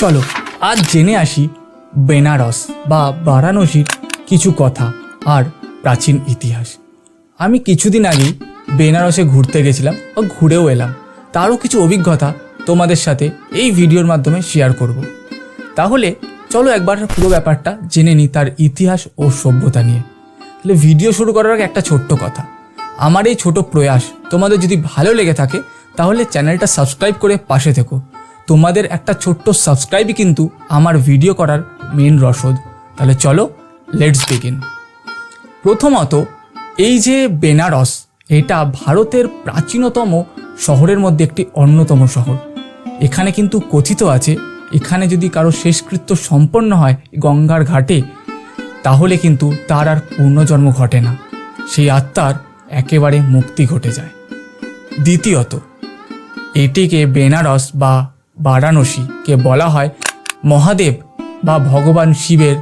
চলো, আজ জেনে আসি বেনারস বা বারাণসীর কিছু কথা আর প্রাচীন ইতিহাস। আমি কিছুদিন আগেই বেনারসে ঘুরতে গেছিলাম ও ঘুরেও এলাম। তারও কিছু অভিজ্ঞতা তোমাদের সাথে এই ভিডিওর মাধ্যমে শেয়ার করব। তাহলে চলো একবার পুরো ব্যাপারটা জেনে নিই তার ইতিহাস ও সভ্যতা নিয়ে। তাহলে ভিডিও শুরু করার আগে একটা ছোট্ট কথা। আমার এই ছোট প্রয়াস তোমাদের যদি ভালো লেগে থাকে, তাহলে চ্যানেলটা সাবস্ক্রাইব করে পাশে থেকো। তোমাদের একটা ছোট্ট সাবস্ক্রাইবই কিন্তু আমার ভিডিও করার মেন রসদ। তাহলে চলো লেটস বিগিন প্রথমত, এই যে বেনারস, এটা ভারতের প্রাচীনতম শহরের মধ্যে একটি অন্যতম শহর। এখানে কিন্তু কথিত আছে, এখানে যদি কারও শেষকৃত্য সম্পন্ন হয় গঙ্গার ঘাটে, তাহলে কিন্তু তার আর পূর্ণজন্ম ঘটে না। সেই আত্মার একেবারে মুক্তি ঘটে যায়। দ্বিতীয়ত, এটিকে বেনারস বা বারাণসীকে বলা হয় মহাদেব বা ভগবান শিবের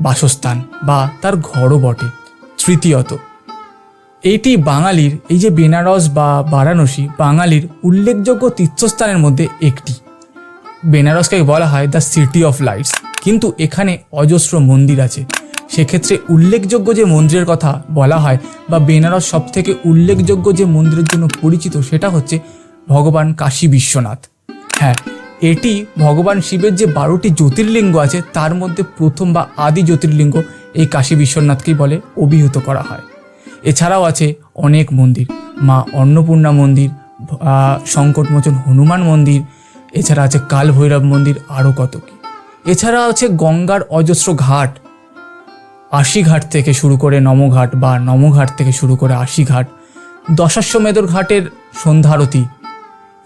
বাসস্থান বা তার ঘরও বটে, তৃতীয়ত। এটি বাঙালির, এই যে বেনারস বা বারাণসী বাঙালির উল্লেখযোগ্য তীর্থস্থানের মধ্যে একটি। বেনারসকে বলা হয় দ্য সিটি অফ লাইটস। কিন্তু এখানে অজস্র মন্দির আছে। সেক্ষেত্রে উল্লেখযোগ্য যে মন্দিরের কথা বলা হয় বা বেনারস সব থেকে উল্লেখযোগ্য যে মন্দিরের জন্য পরিচিত সেটা হচ্ছে ভগবান কাশী বিশ্বনাথ। হ্যাঁ এটি ভগবান শিবের যে বারোটি জ্যোতির্লিঙ্গ আছে, তার মধ্যে প্রথম বা আদি জ্যোতির্লিঙ্গ এই কাশী বিশ্বনাথকেই বলে অভিহিত করা হয়। এছাড়াও আছে অনেক মন্দির, মা অন্নপূর্ণা মন্দির সংকটমোচন হনুমান মন্দির, এছাড়া আছে কাল ভৈরব মন্দির, আরও কত কি। এছাড়া আছে গঙ্গার অজস্র ঘাট, আশিঘাট থেকে শুরু করে নমঘাট বা নমঘাট থেকে শুরু করে আশিঘাট দশাশ্বমেধর ঘাটের সন্ধ্যারতি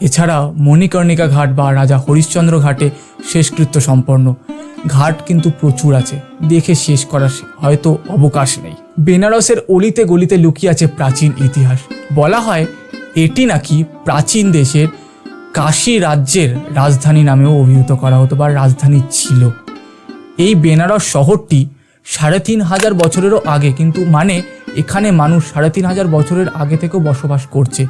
এছাড়া মণিকর্ণিকা ঘাট বা রাজা হরিশ্চন্দ্র ঘাটে শেষকৃত্য সম্পন্ন। ঘাট কিন্তু প্রচুর আছে, দেখে শেষ করার হয়তো অবকাশ নেই। বেনারসের অলিতে গলিতে লুকিয়ে আছে প্রাচীন ইতিহাস। বলা হয় এটি নাকি প্রাচীন দেশের কাশী রাজ্যের রাজধানী নামেও অভিহিত করা হতো বা রাজধানী ছিল। এই বেনারস শহরটি সাড়ে তিন হাজার বছরেরও আগে, কিন্তু মানে এখানে মানুষ সাড়ে তিন হাজার বছরের আগে থেকেও বসবাস করছে।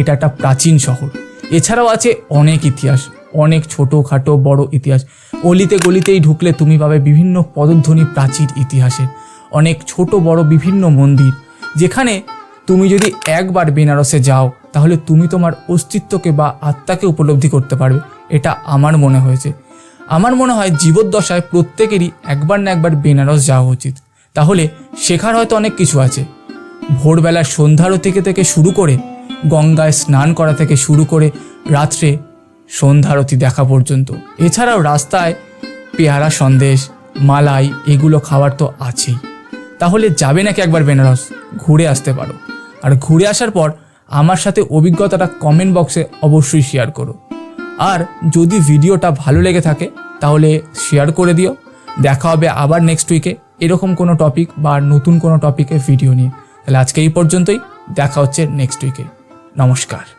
এটা একটা প্রাচীন শহর। এছাড়াও আছে অনেক ইতিহাস, অনেক ছোটো খাটো বড় ইতিহাস। অলিতে গলিতেই ঢুকলে তুমি পাবে বিভিন্ন পদধ্বনি প্রাচীর ইতিহাসের। অনেক ছোট, বড়, বিভিন্ন মন্দির। যেখানে তুমি যদি একবার বেনারসে যাও, তাহলে তুমি তোমার অস্তিত্বকে বা আত্মাকে উপলব্ধি করতে পারবে। এটা আমার মনে হয়েছে। আমার মনে হয় জীবদ্দশায় প্রত্যেকেরই একবার না একবার বেনারস যাওয়া উচিত। তাহলে শেখার হয়তো অনেক কিছু আছে। ভোরবেলার সন্ধ্যারতিকে থেকে শুরু করে গঙ্গায় স্নান করা থেকে শুরু করে রাত্রে সন্ধ্যারতি দেখা পর্যন্ত। এছাড়াও রাস্তায় পেয়ারা সন্দেশ, মালাই এগুলো খাবার তো আছেই। তাহলে যাবে নাকি একবার বেনারস? ঘুরে আসতে পারো। আর ঘুরে আসার পর আমার সাথে অভিজ্ঞতাটা কমেন্ট বক্সে অবশ্যই শেয়ার করো। আর যদি ভিডিওটা ভালো লেগে থাকে, তাহলে শেয়ার করে দিও। দেখা হবে আবার নেক্সট উইকে এরকম কোনো টপিক বা নতুন কোনো টপিকে ভিডিও নিয়ে। তাহলে আজকে এই পর্যন্তই। দেখা হচ্ছে নেক্সট উইকে নমস্কার